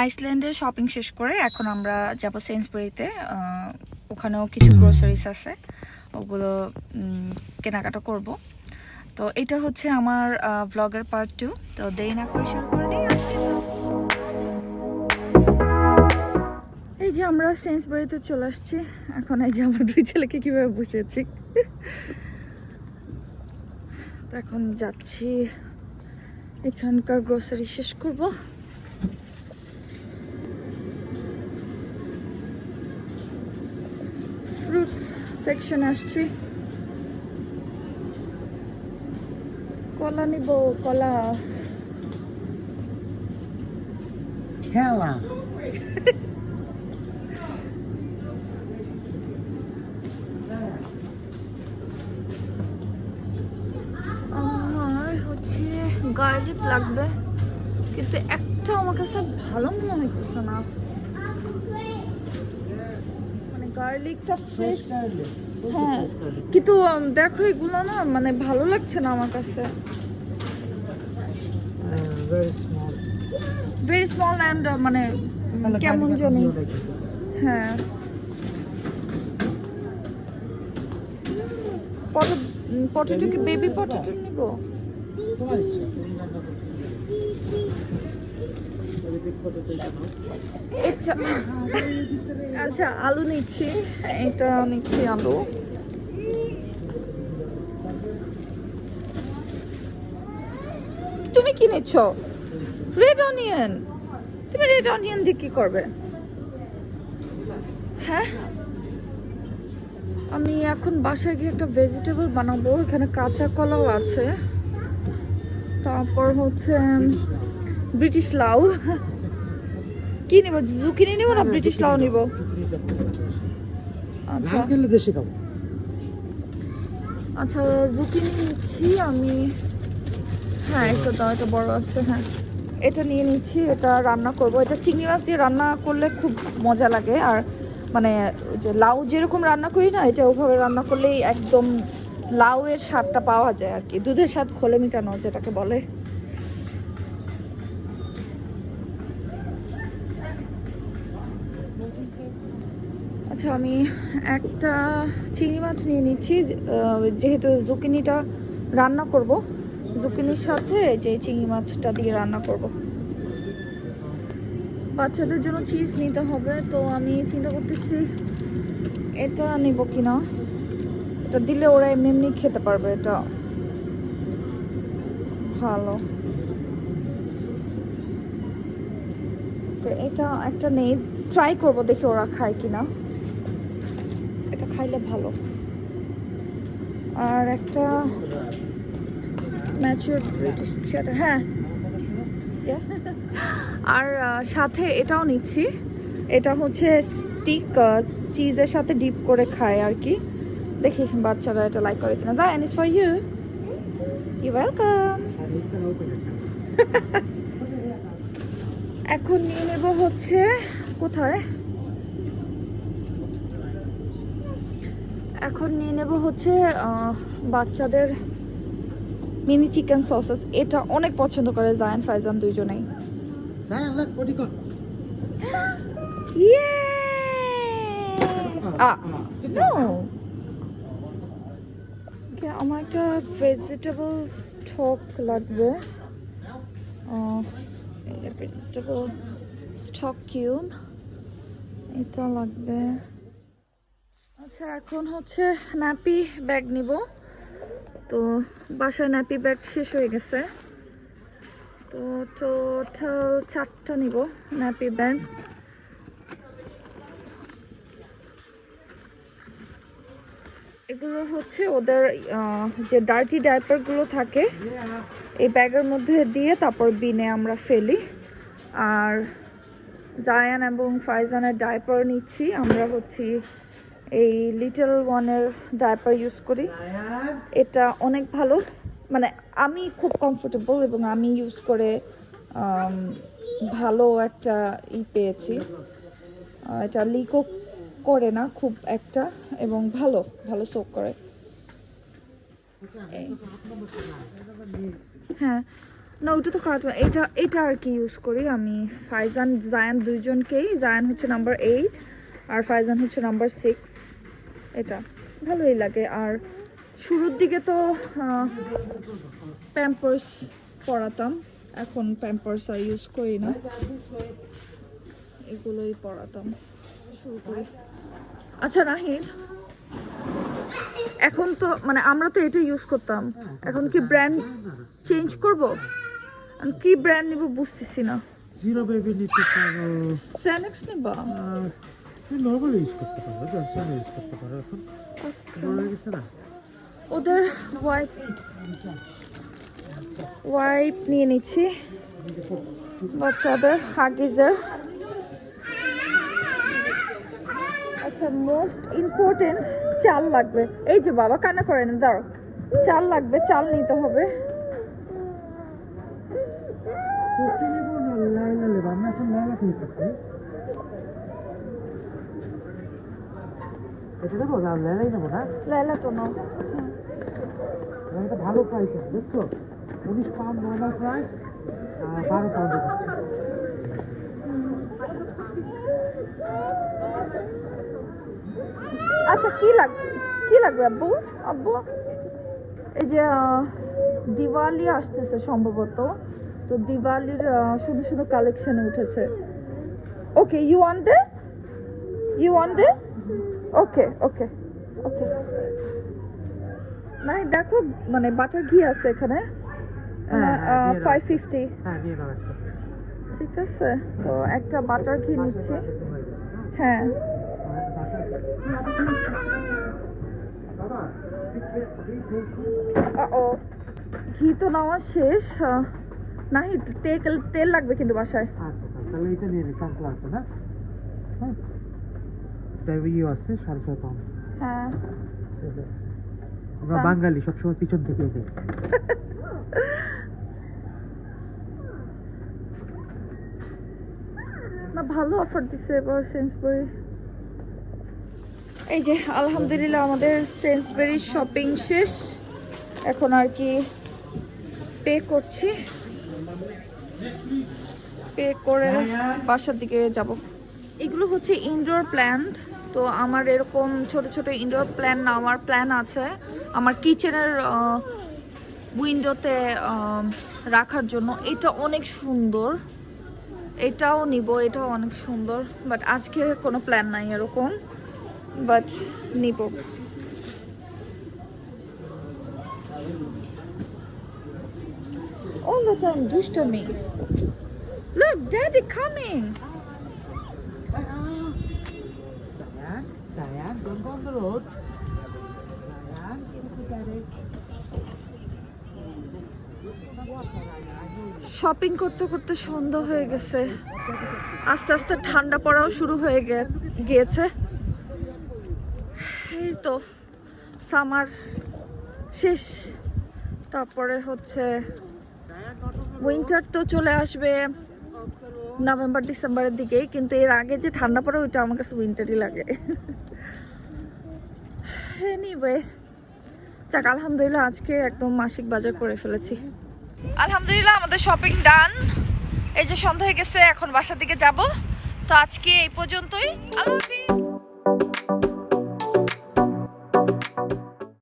আইসল্যান্ডে shopping শেষ করে এখন আমরা যাব সেন্সবুরিতে ওখানেও কিছু গ্রোসারিস আছে ওগুলো কেনাকাটা করব। তো এটা হচ্ছে আমার ব্লগের পার্ট টু তো দেরি না করে শুরু করে দিই এই যে আমরা সেন্সবাড়িতে চলে আসছি। এখন এই যে আমার দুই ছেলেকে কীভাবে বসেছি এখন যাচ্ছি। এখানকার গ্রোসারি শেষ করব। সেকশন আসছি। কলা নিব কলা। খেলা। আমার হচ্ছে গার্লিক লাগবে কিন্তু একটা আমার কাছে ভালো মনে হইতেছে না। গার্লিকটা ফ্রেশ হ্যাঁ কিন্তু দেখো এগুলো না মানে ভালো লাগছে না আমার কাছে। ভেরি স্মল অ্যান্ড মানে কেমন জানি। হ্যাঁ। পটেটো কি বেবি পটেটো নিব? তোমার ইচ্ছা তুমি রান্না করো এদিকে potato টা নাও। আচ্ছা আলু নিচ্ছি। এটা নিচ্ছি আলু। তুমি কি নিচ্ছ? রেড অনিয়ন তুমি রেড অনিয়ন দিয়ে কি করবে? হ্যাঁ? আমি এখন বাসায় গিয়ে একটা ভেজিটেবল বানাবো। এখানে কাঁচা কলাও আছে। তারপর হচ্ছে ব্রিটিশ লাউ কি নিব জুকিনি নিব না ব্রিটিশ লাউ নিব। আচ্ছা। খেলে দেশে খাব। আচ্ছা জুকিনি নিচ্ছি আমি। হ্যাঁ এটা দাও এটা বড় আছে হ্যাঁ। এটা নিয়ে নিচ্ছি এটা রান্না করব। এটা চিংড়ি মাছ দিয়ে রান্না করলে খুব মজা লাগে। আর মানে যে লাউ যেরকম রান্না করি না এটা ওভাবে রান্না করলেই একদম লাউয়ের স্বাদটা পাওয়া যায় আর কি। দুধের স্বাদ খোলে মিটানো যেটাকে বলে। আচ্ছা আমি একটা চিংড়ি মাছ নিয়ে নিচ্ছি যেহেতু জুকিনিটা রান্না করব, জুকিনির সাথে যে চিংড়ি মাছটা দিয়ে রান্না করব। বাচ্চাদের জন্য চিজ নিতে হবে, তো আমি চিন্তা করতেছি এটা নিব কিনা। এটা দিলে ওরা এমনি এমনি খেতে পারবে, এটা ভালো। তো এটা একটা নেই ট্রাই করব দেখি ওরা খায় কিনা। এটা খাইলে ভালো। আর একটা চ্যাটার হ্যাঁ। আর সাথে এটাও নিচ্ছি। এটা হচ্ছে স্টিক চিজের সাথে ডিপ করে খায় আর কি। দেখি বাচ্চারা এটা লাইক করে কিনা। যা is for you you welcome. এখন নিয়ে নেব হচ্ছে কোথায়? এখন নিয়ে নেব হচ্ছে বাচ্চাদের মিনি চিকেন সসেস এটা অনেক পছন্দ করে জায়ান ফাইজান দুইজনেই। Ah. আমার একটা ভেজিটেবল স্টক লাগবে। ভেজিটেবল স্টক কিউব এটা লাগবে। আচ্ছা এখন হচ্ছে ন্যাপি ব্যাগ নিব। তো বাসায় ন্যাপি ব্যাগ শেষ হয়ে গেছে। তো টোটাল চারটা নিব ন্যাপি ব্যাগ। এগুলো হচ্ছে ওদের যে ডার্টি ডাইপারগুলো থাকে, এই ব্যাগের মধ্যে দিয়ে তারপর বিনে আমরা ফেলি। আর জায়ান এবং ফাইজানের ডাইপার নিচ্ছি। আমরা হচ্ছি এই লিটল ওয়ানের ডাইপার ইউজ করি। এটা অনেক ভালো। মানে আমি খুব কমফোর্টেবল এবং আমি ইউজ করে ভালো একটা ই পেয়েছি। এটা লিকও করে না খুব একটা এবং ভালো ভালো সোক করে। হ্যাঁ। না, ওটা তো কার্টুন এটা এটা আর কি ইউজ করি আমি? ফাইজান, জায়ান দুইজনকেই। জায়ান হচ্ছে নাম্বার এইট আর ফাইজান হচ্ছে নাম্বার সিক্স এটা, ভালোই লাগে। আর শুরুর দিকে তো প্যাম্পার্স পরাতাম এখন প্যাম্পার্স আর ইউজ করি না। এগুলোই পরাতাম শুরু করি। আচ্ছা নাহিদ এখন তো মানে আমরা তো এটা ইউজ করতাম। এখন কি ব্র্যান্ড চেঞ্জ করব? আমি কি ব্র্যান্ড নিব বুঝতেছি না। জিরো বেবি নিতে পারো। স্যানেক্স নিব? নর্মাল ইউজ করতে পারো জনসন ইউজ করতে পারো এখন। বড় হয়ে গেছে না? ওদের ওয়াইপ ওয়াইপ নিয়ে নিচ্ছি। বাচ্চাদের হাগিজের। আচ্ছা মোস্ট ইম্পর্টেন্ট চাল লাগবে। এই যে বাবা কান্না করেন দাও চাল লাগবে চাল নিতে হবে সত্যি নেব না লাইলা নেব আমরা এখন লাইলা খেলতেছি। এটা দেবো না লাইলাই নেব না? লাইলা তো নাও। এটা ভালো প্রাইস আছে দেখছ উনিশ পাউন্ড নর্মাল প্রাইস আর বারো পাউন্ড দিচ্ছে আচ্ছা কি লাগবে কি লাগবে আব্বু? আব্বু? এই যে দিওয়ালি আসতেছে সম্ভবত। তো দিওয়ালির শুধু শুধু কালেকশনে উঠেছে। Okay you want this you want this okay okay okay নাই দেখো মানে বাটার ঘি আছে এখানে। হ্যাঁ, হ্যাঁ, ফাইভ ফিফটি হ্যাঁ একটা। ঠিক আছে তো একটা বাটার ঘি নিচ্ছি। হ্যাঁ ও ঘি তো নেওয়া শেষ নাহি তেল তেল লাগবে কিন্তু বাসায়। আচ্ছা তাহলে এটা নিয়ে নি সানফ্লাওয়ারটা না হ্যাঁ? ইয়ে আছে সাড়ে ছয় পাউন্ড। হ্যাঁ। আমরা বাঙালি সবসময় পিছন থেকে না ভালো অফার দিছে এবার সেন্সবেরি এই যে আলহামদুলিল্লাহ আমাদের সেন্সবেরি শপিং শেষ। এখন আর কি পে করছি। পে করে বাসার দিকে যাব। এগুলো হচ্ছে ইনডোর প্ল্যান্ট তো আমার এরকম ছোট ছোট ইনডোর প্ল্যান নেওয়ার প্ল্যান আছে। আমার কিচেনের উইন্ডোতে রাখার জন্য। এটা অনেক সুন্দর। এটাও নিব, এটাও অনেক সুন্দর। বাট আজকে কোনো প্ল্যান নাই এরকম। বাট নিব। All the time দুষ্টমি Look, daddy coming. Diane, Diane, don't go on the road. Diane, at daddy. Shopping করতে করতে সন্ধ্যা হয়ে গেছে আস্তে আস্তে ঠান্ডা পড়াও শুরু হয়ে গিয়েছে এই তো সামার শেষ তারপরে হচ্ছে উইন্টার তো চলে আসবে নভেম্বর ডিসেম্বরের দিকে কিন্তু এর আগে যে ঠান্ডা পড়ে, ওইটা আমার কাছে উইন্টারই লাগে। এনিওয়ে যাক, আলহামদুলিল্লাহ আজকে একদম মাসিক বাজার করে ফেলেছি। আলহামদুলিল্লাহ, আমাদের শপিং ডান এই যে সন্ধ্যা হয়ে গেছে, এখন বাসার দিকে যাব। তো আজকে এই পর্যন্তই। আল্লাহ